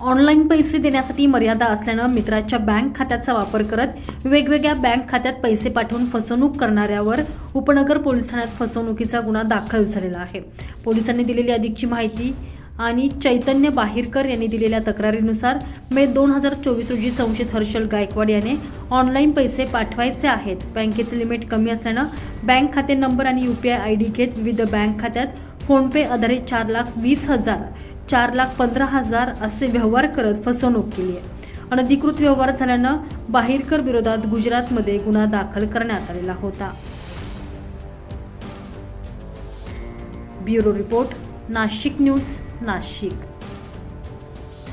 Online पैसे देण्यासाठी मर्यादा असल्यानं मित्राच्या बँक खात्याचा वापर करत वेगवेगळ्या बँक खात्यात पैसे पाठवून फसवणूक करणाऱ्यावर उपनगर पोलीस ठाण्यात फसवणुकीचा गुन्हा दाखल झालेला आहे. पोलिसांनी दिलेली अधिकची माहिती आणि चैतन्य बाहिरकर यांनी दिलेल्या तक्रारीनुसार मे दोन हजार चोवीस रोजी संशयित हर्षल गायकवाड याने ऑनलाईन पैसे पाठवायचे आहेत. बँकेचे लिमिट कमी असल्यानं बँक खाते नंबर आणि यू पी आय डी घेत विविध बँक खात्यात फोनपे आधारे चार लाख वीस हजार चार लाख पंधरा हजार असे व्यवहार करत फसवणूक केली आहे. अनधिकृत व्यवहार झाल्यानं बाहेरकर विरोधात गुजरातमध्ये गुन्हा दाखल करण्यात आलेला होता. Bureau report Nashik news Nashik.